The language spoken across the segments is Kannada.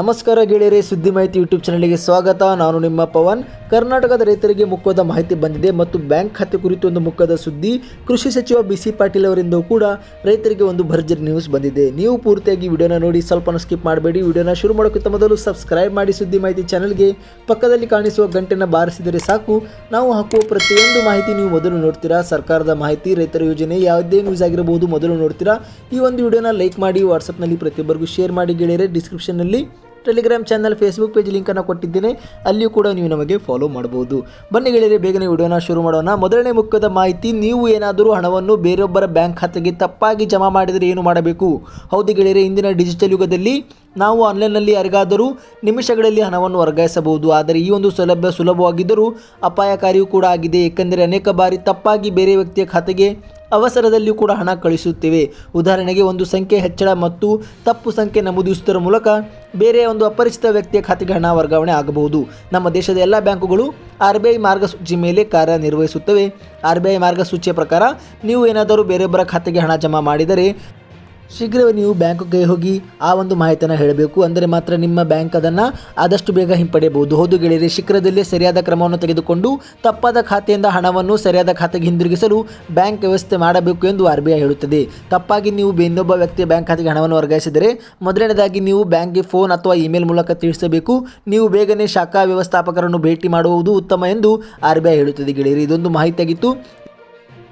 ನಮಸ್ಕಾರ ಗೆಳೆಯರೆ, ಸುದ್ದಿ ಮಾಹಿತಿ ಯೂಟ್ಯೂಬ್ ಚಾನಲ್ಗೆ ಸ್ವಾಗತ. ನಾನು ನಿಮ್ಮ ಪವನ್. ಕರ್ನಾಟಕದ ರೈತರಿಗೆ ಮುಖ್ಯದ ಮಾಹಿತಿ ಬಂದಿದೆ ಮತ್ತು ಬ್ಯಾಂಕ್ ಖಾತೆ ಕುರಿತು ಒಂದು ಮುಖ್ಯದ ಸುದ್ದಿ. ಕೃಷಿ ಸಚಿವ ಬಿ ಸಿ ಪಾಟೀಲ್ ಅವರಿಂದ ಕೂಡ ರೈತರಿಗೆ ಒಂದು ಭರ್ಜರಿ ನ್ಯೂಸ್ ಬಂದಿದೆ. ನೀವು ಪೂರ್ತಿಯಾಗಿ ವಿಡಿಯೋನ ನೋಡಿ ಸ್ವಲ್ಪ ಸ್ಕಿಪ್ ಮಾಡಬೇಡಿ. ವಿಡಿಯೋನ ಶುರು ಮಾಡೋಕ್ಕಿಂತ ಮೊದಲು ಸಬ್ಸ್ಕ್ರೈಬ್ ಮಾಡಿ ಸುದ್ದಿ ಮಾಹಿತಿ ಚಾನಲ್ಗೆ ಪಕ್ಕದಲ್ಲಿ ಕಾಣಿಸುವ ಗಂಟೆನ ಬಾರಿಸಿದರೆ ಸಾಕು. ನಾವು ಹಾಕುವ ಪ್ರತಿಯೊಂದು ಮಾಹಿತಿ ನೀವು ಮೊದಲು ನೋಡ್ತೀರಾ? ಸರ್ಕಾರದ ಮಾಹಿತಿ, ರೈತರ ಯೋಜನೆ, ಯಾವುದೇ ನ್ಯೂಸ್ ಆಗಿರಬಹುದು, ಮೊದಲು ನೋಡ್ತೀರಾ? ಈ ಒಂದು ವಿಡಿಯೋನ ಲೈಕ್ ಮಾಡಿ ವಾಟ್ಸಪ್ನಲ್ಲಿ ಪ್ರತಿಯೊಬ್ಬರಿಗೂ ಶೇರ್ ಮಾಡಿ ಗೆಳೆಯರೆ. ಡಿಸ್ಕ್ರಿಪ್ಷನ್ನಲ್ಲಿ ಟೆಲಿಗ್ರಾಮ್ ಚಾನಲ್ ಫೇಸ್ಬುಕ್ ಪೇಜ್ ಲಿಂಕನ್ನು ಕೊಟ್ಟಿದ್ದೇನೆ. ಅಲ್ಲಿಯೂ ಕೂಡ ನೀವು ನಮಗೆ ಫಾಲೋ ಮಾಡಬಹುದು. ಬನ್ನಿ ಗೆಳೆಯರೆ, ಬೇಗನೆ ವಿಡಿಯೋನ ಶುರು ಮಾಡೋಣ. ಮೊದಲನೇ ಮುಖ್ಯದ ಮಾಹಿತಿ, ನೀವು ಏನಾದರೂ ಹಣವನ್ನು ಬೇರೊಬ್ಬರ ಬ್ಯಾಂಕ್ ಖಾತೆಗೆ ತಪ್ಪಾಗಿ ಜಮಾ ಮಾಡಿದರೆ ಏನು ಮಾಡಬೇಕು? ಹೌದು ಗೆಳೆಯರೆ, ಇಂದಿನ ಡಿಜಿಟಲ್ ಯುಗದಲ್ಲಿ ನಾವು ಆನ್ಲೈನ್ನಲ್ಲಿ ಯಾರಿಗಾದರೂ ನಿಮಿಷಗಳಲ್ಲಿ ಹಣವನ್ನು ವರ್ಗಾಯಿಸಬಹುದು. ಆದರೆ ಈ ಒಂದು ಸೌಲಭ್ಯ ಸುಲಭವಾಗಿದ್ದರೂ ಅಪಾಯಕಾರಿಯೂ ಕೂಡ ಆಗಿದೆ. ಏಕೆಂದರೆ ಅನೇಕ ಬಾರಿ ತಪ್ಪಾಗಿ ಬೇರೆ ವ್ಯಕ್ತಿಯ ಖಾತೆಗೆ ಅವಸರದಲ್ಲಿಯೂ ಕೂಡ ಹಣ ಕಳಿಸುತ್ತೇವೆ. ಉದಾಹರಣೆಗೆ ಒಂದು ಸಂಖ್ಯೆ ಹೆಚ್ಚಳ ಮತ್ತು ತಪ್ಪು ಸಂಖ್ಯೆ ನಮೂದಿಸುವುದರ ಮೂಲಕ ಬೇರೆ ಒಂದು ಅಪರಿಚಿತ ವ್ಯಕ್ತಿಯ ಖಾತೆಗೆ ಹಣ ವರ್ಗಾವಣೆ ಆಗಬಹುದು. ನಮ್ಮ ದೇಶದ ಎಲ್ಲ ಬ್ಯಾಂಕುಗಳು ಆರ್ ಬಿ ಐ ಮಾರ್ಗಸೂಚಿ ಮೇಲೆ ಕಾರ್ಯನಿರ್ವಹಿಸುತ್ತವೆ. ಆರ್ ಬಿ ಐ ಮಾರ್ಗಸೂಚಿಯ ಪ್ರಕಾರ ನೀವು ಏನಾದರೂ ಬೇರೊಬ್ಬರ ಖಾತೆಗೆ ಹಣ ಜಮಾ ಮಾಡಿದರೆ ಶೀಘ್ರವೇ ನೀವು ಬ್ಯಾಂಕ್ಗೆ ಹೋಗಿ ಆ ಒಂದು ಮಾಹಿತಿಯನ್ನು ಹೇಳಬೇಕು. ಅಂದರೆ ಮಾತ್ರ ನಿಮ್ಮ ಬ್ಯಾಂಕ್ ಅದನ್ನು ಆದಷ್ಟು ಬೇಗ ಹಿಂಪಡೆಯಬಹುದು. ಹೌದು ಗೆಳೆಯರೆ, ಶೀಘ್ರದಲ್ಲೇ ಸರಿಯಾದ ಕ್ರಮವನ್ನು ತೆಗೆದುಕೊಂಡು ತಪ್ಪಾದ ಖಾತೆಯಿಂದ ಹಣವನ್ನು ಸರಿಯಾದ ಖಾತೆಗೆ ಹಿಂದಿರುಗಿಸಲು ಬ್ಯಾಂಕ್ ವ್ಯವಸ್ಥೆ ಮಾಡಬೇಕು ಎಂದು ಆರ್ ಬಿ ಐ ಹೇಳುತ್ತದೆ. ತಪ್ಪಾಗಿ ನೀವು ಇನ್ನೊಬ್ಬ ವ್ಯಕ್ತಿಯ ಬ್ಯಾಂಕ್ ಖಾತೆಗೆ ಹಣವನ್ನು ವರ್ಗಾಯಿಸಿದರೆ ಮೊದಲನೇದಾಗಿ ನೀವು ಬ್ಯಾಂಕ್ಗೆ ಫೋನ್ ಅಥವಾ ಇಮೇಲ್ ಮೂಲಕ ತಿಳಿಸಬೇಕು. ನೀವು ಬೇಗನೆ ಶಾಖಾ ವ್ಯವಸ್ಥಾಪಕರನ್ನು ಭೇಟಿ ಮಾಡುವುದು ಉತ್ತಮ ಎಂದು ಆರ್ ಬಿ ಐ ಹೇಳುತ್ತದೆ ಗೆಳೆಯರು. ಇದೊಂದು ಮಾಹಿತಿಯಾಗಿತ್ತು.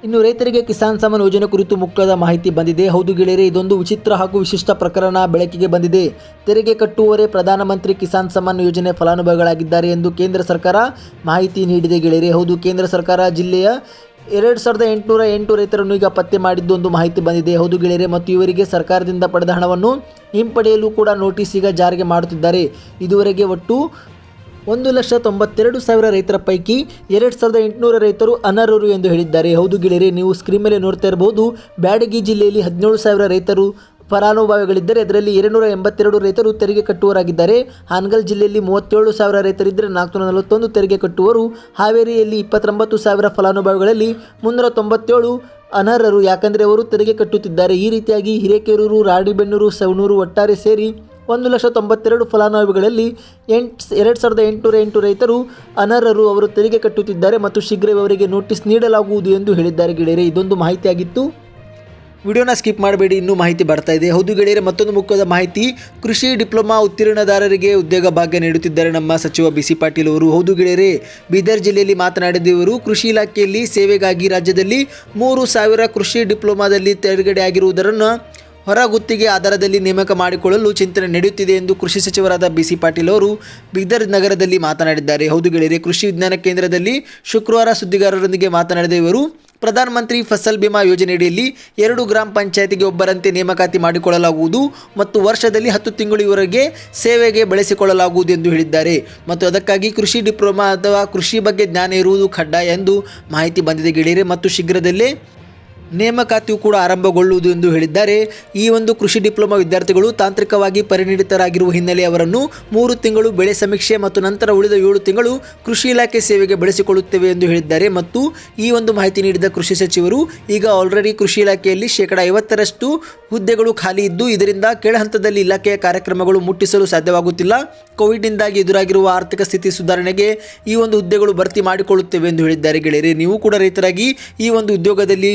ಇನ್ನು ರೈತರಿಗೆ ಕಿಸಾನ್ ಸಮ್ಮಾನ್ ಯೋಜನೆ ಕುರಿತು ಮುಖ್ಯದ ಮಾಹಿತಿ ಬಂದಿದೆ. ಹೌದು ಗೆಳೆಯರೆ, ಇದೊಂದು ವಿಚಿತ್ರ ಹಾಗೂ ವಿಶಿಷ್ಟ ಪ್ರಕರಣ ಬೆಳಕಿಗೆ ಬಂದಿದೆ. ತೆರಿಗೆ ಕಟ್ಟುವವರೇ ಪ್ರಧಾನಮಂತ್ರಿ ಕಿಸಾನ್ ಸಮ್ಮಾನ್ ಯೋಜನೆ ಫಲಾನುಭವಿಗಳಾಗಿದ್ದಾರೆ ಎಂದು ಕೇಂದ್ರ ಸರ್ಕಾರ ಮಾಹಿತಿ ನೀಡಿದೆ ಗೆಳೆಯರೆ. ಹೌದು, ಕೇಂದ್ರ ಸರ್ಕಾರ ಜಿಲ್ಲೆಯ ಎರಡು ಸಾವಿರದ ಎಂಟುನೂರ ಎಂಟು ರೈತರನ್ನು ಈಗ ಪತ್ತೆ ಮಾಡಿದ್ದು ಒಂದು ಮಾಹಿತಿ ಬಂದಿದೆ. ಹೌದು ಗೆಳೆಯರೆ, ಮತ್ತು ಇವರಿಗೆ ಸರ್ಕಾರದಿಂದ ಪಡೆದ ಹಣವನ್ನು ಹಿಂಪಡೆಯಲು ಕೂಡ ನೋಟಿಸ್ ಈಗ ಜಾರಿಗೆ ಮಾಡುತ್ತಿದ್ದಾರೆ. ಇದುವರೆಗೆ ಒಟ್ಟು ಒಂದು ಲಕ್ಷ ತೊಂಬತ್ತೆರಡು ಸಾವಿರ ರೈತರ ಪೈಕಿ ಎರಡು ಸಾವಿರದ ಎಂಟುನೂರ ರೈತರು ಅನರ್ಹರು ಎಂದು ಹೇಳಿದ್ದಾರೆ. ಹೌದು ಗೆಳೆಯರೆ, ನೀವು ಸ್ಕ್ರೀನ್ ಮೇಲೆ ನೋಡ್ತಾ ಇರಬಹುದು, ಬ್ಯಾಡಗಿ ಜಿಲ್ಲೆಯಲ್ಲಿ ಹದಿನೇಳು ಸಾವಿರ ರೈತರು ಫಲಾನುಭವಿಗಳಿದ್ದರೆ ಅದರಲ್ಲಿ ಎರಡುನೂರ ಎಂಬತ್ತೆರಡು ರೈತರು ತೆರಿಗೆ ಕಟ್ಟುವರಾಗಿದ್ದಾರೆ ಹಾನಗಲ್ ಜಿಲ್ಲೆಯಲ್ಲಿ ಮೂವತ್ತೇಳು ಸಾವಿರ ರೈತರಿದ್ದರೆ ನಾಲ್ಕುನೂರ ನಲವತ್ತೊಂದು ತೆರಿಗೆ ಕಟ್ಟುವರು ಹಾವೇರಿಯಲ್ಲಿ ಇಪ್ಪತ್ತೊಂಬತ್ತು ಸಾವಿರ ಫಲಾನುಭವಿಗಳಲ್ಲಿ ಮುನ್ನೂರ ತೊಂಬತ್ತೇಳು ಅನರ್ಹರು. ಯಾಕಂದರೆ ಅವರು ತೆರಿಗೆ ಕಟ್ಟುತ್ತಿದ್ದಾರೆ. ಈ ರೀತಿಯಾಗಿ ಹಿರೇಕೆರೂರು ರಾಡಿಬೆನ್ನೂರು ಸವಣೂರು ಒಟ್ಟಾರೆ ಸೇರಿ ಒಂದು ಲಕ್ಷ ತೊಂಬತ್ತೆರಡು ಫಲಾನುಭವಿಗಳಲ್ಲಿ ಎಂಟು ಎರಡು ಸಾವಿರದ ಎಂಟುನೂರ ಎಂಟು ರೈತರು ಅನರ್ಹರು ಅವರು ತೆರಿಗೆ ಕಟ್ಟುತ್ತಿದ್ದಾರೆ ಮತ್ತು ಶೀಘ್ರವೇ ಅವರಿಗೆ ನೋಟಿಸ್ ನೀಡಲಾಗುವುದು ಎಂದು ಹೇಳಿದ್ದಾರೆ ಗೆಳೆಯರೆ. ಇದೊಂದು ಮಾಹಿತಿಯಾಗಿತ್ತು. ವಿಡಿಯೋನ ಸ್ಕಿಪ್ ಮಾಡಬೇಡಿ, ಇನ್ನೂ ಮಾಹಿತಿ ಬರ್ತಾ ಇದೆ. ಹೌದು ಗೆಳೆಯರೆ, ಮತ್ತೊಂದು ಮುಖ್ಯದ ಮಾಹಿತಿ. ಕೃಷಿ ಡಿಪ್ಲೊಮಾ ಉತ್ತೀರ್ಣದಾರರಿಗೆ ಉದ್ಯೋಗ ಭಾಗ್ಯ ನೀಡುತ್ತಿದ್ದಾರೆ ನಮ್ಮ ಸಚಿವ ಬಿ ಸಿ ಪಾಟೀಲ್ ಅವರು. ಹೌದು ಗೆಳೆಯರೆ, ಬೀದರ್ ಜಿಲ್ಲೆಯಲ್ಲಿ ಮಾತನಾಡಿದ ಇವರು ಕೃಷಿ ಇಲಾಖೆಯಲ್ಲಿ ಸೇವೆಗಾಗಿ ರಾಜ್ಯದಲ್ಲಿ ಮೂರು ಸಾವಿರ ಕೃಷಿ ಡಿಪ್ಲೊಮಾದಲ್ಲಿ ತೆರೆಗಡೆ ಆಗಿರುವುದನ್ನು ಹೊರಗುತ್ತಿಗೆ ಆಧಾರದಲ್ಲಿ ನೇಮಕ ಮಾಡಿಕೊಳ್ಳಲು ಚಿಂತನೆ ನಡೆಯುತ್ತಿದೆ ಎಂದು ಕೃಷಿ ಸಚಿವರಾದ ಬಿಸಿ ಪಾಟೀಲ್ ಅವರು ಬೀದರ್ ನಗರದಲ್ಲಿ ಮಾತನಾಡಿದ್ದಾರೆ. ಹೌದು ಗೆಳೆಯರೆ, ಕೃಷಿ ವಿಜ್ಞಾನ ಕೇಂದ್ರದಲ್ಲಿ ಶುಕ್ರವಾರ ಸುದ್ದಿಗಾರರೊಂದಿಗೆ ಮಾತನಾಡಿದ ಇವರು, ಪ್ರಧಾನಮಂತ್ರಿ ಫಸಲ್ ಬಿಮಾ ಯೋಜನೆಯಡಿಯಲ್ಲಿ ಎರಡು ಗ್ರಾಮ ಪಂಚಾಯತಿಗೆ ಒಬ್ಬರಂತೆ ನೇಮಕಾತಿ ಮಾಡಿಕೊಳ್ಳಲಾಗುವುದು ಮತ್ತು ವರ್ಷದಲ್ಲಿ ಹತ್ತು ತಿಂಗಳಿವರೆಗೆ ಸೇವೆಗೆ ಬಳಸಿಕೊಳ್ಳಲಾಗುವುದು ಎಂದು ಹೇಳಿದ್ದಾರೆ. ಮತ್ತು ಅದಕ್ಕಾಗಿ ಕೃಷಿ ಡಿಪ್ಲೊಮಾ ಅಥವಾ ಕೃಷಿ ಬಗ್ಗೆ ಜ್ಞಾನ ಇರುವುದು ಕಡ್ಡಾಯ ಎಂದು ಮಾಹಿತಿ ಬಂದಿದೆ ಗೆಳೆಯರೆ. ಮತ್ತು ಶೀಘ್ರದಲ್ಲೇ ನೇಮಕಾತಿಯು ಕೂಡ ಆರಂಭಗೊಳ್ಳುವುದು ಎಂದು ಹೇಳಿದ್ದಾರೆ. ಈ ಒಂದು ಕೃಷಿ ಡಿಪ್ಲೊಮಾ ವಿದ್ಯಾರ್ಥಿಗಳು ತಾಂತ್ರಿಕವಾಗಿ ಪರಿಣಿತರಾಗಿರುವ ಹಿನ್ನೆಲೆ ಅವರನ್ನು ಮೂರು ತಿಂಗಳು ಬೆಳೆ ಸಮೀಕ್ಷೆ ಮತ್ತು ನಂತರ ಉಳಿದ ಏಳು ತಿಂಗಳು ಕೃಷಿ ಇಲಾಖೆ ಸೇವೆಗೆ ಬಳಸಿಕೊಳ್ಳುತ್ತೇವೆ ಎಂದು ಹೇಳಿದ್ದಾರೆ. ಮತ್ತು ಈ ಒಂದು ಮಾಹಿತಿ ನೀಡಿದ ಕೃಷಿ ಸಚಿವರು, ಈಗ ಆಲ್ರೆಡಿ ಕೃಷಿ ಇಲಾಖೆಯಲ್ಲಿ ಶೇಕಡ ಐವತ್ತರಷ್ಟು ಹುದ್ದೆಗಳು ಖಾಲಿ ಇದ್ದು, ಇದರಿಂದ ಕೆಳಹಂತದಲ್ಲಿ ಇಲಾಖೆಯ ಕಾರ್ಯಕ್ರಮಗಳು ಮುಟ್ಟಿಸಲು ಸಾಧ್ಯವಾಗುತ್ತಿಲ್ಲ. ಕೋವಿಡ್ನಿಂದಾಗಿ ಎದುರಾಗಿರುವ ಆರ್ಥಿಕ ಸ್ಥಿತಿ ಸುಧಾರಣೆಗೆ ಈ ಒಂದು ಹುದ್ದೆಗಳು ಭರ್ತಿ ಮಾಡಿಕೊಳ್ಳುತ್ತೇವೆ ಎಂದು ಹೇಳಿದ್ದಾರೆ. ಗೆಳೆಯರೆ, ನೀವು ಕೂಡ ರೈತರಾಗಿ ಈ ಒಂದು ಉದ್ಯೋಗದಲ್ಲಿ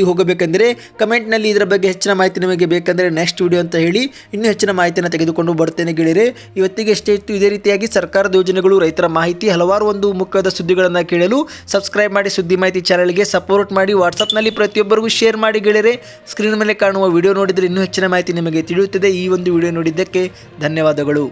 ಹೋಗಬೇಕೆಂದರೆ ಕಮೆಂಟ್ನಲ್ಲಿ ಇದರ ಬಗ್ಗೆ ಹೆಚ್ಚಿನ ಮಾಹಿತಿ ನಿಮಗೆ ಬೇಕೆಂದರೆ ನೆಕ್ಸ್ಟ್ ವಿಡಿಯೋ ಅಂತ ಹೇಳಿ ಇನ್ನೂ ಹೆಚ್ಚಿನ ಮಾಹಿತಿಯನ್ನು ತೆಗೆದುಕೊಂಡು ಬರ್ತೇನೆ ಗೆಳೆಯರೆ. ಇವತ್ತಿಗೆ ಎಷ್ಟೇ ಇತ್ತು ಇದೇ ರೀತಿಯಾಗಿ ಸರ್ಕಾರದ ಯೋಜನೆಗಳು, ರೈತರ ಮಾಹಿತಿ, ಹಲವಾರು ಒಂದು ಮುಖ್ಯದ ಸುದ್ದಿಗಳನ್ನು ಕೇಳಲು ಸಬ್ಸ್ಕ್ರೈಬ್ ಮಾಡಿ ಸುದ್ದಿ ಮಾಹಿತಿ ಚಾನಲ್ಗೆ ಸಪೋರ್ಟ್ ಮಾಡಿ ವಾಟ್ಸಪ್ನಲ್ಲಿ ಪ್ರತಿಯೊಬ್ಬರಿಗೂ ಶೇರ್ ಮಾಡಿ ಗೆಳೆಯರೆ. ಸ್ಕ್ರೀನ್ ಮೇಲೆ ಕಾಣುವ ವಿಡಿಯೋ ನೋಡಿದರೆ ಇನ್ನೂ ಹೆಚ್ಚಿನ ಮಾಹಿತಿ ನಿಮಗೆ ತಿಳಿಯುತ್ತದೆ. ಈ ಒಂದು ವಿಡಿಯೋ ನೋಡಿದ್ದಕ್ಕೆ ಧನ್ಯವಾದಗಳು.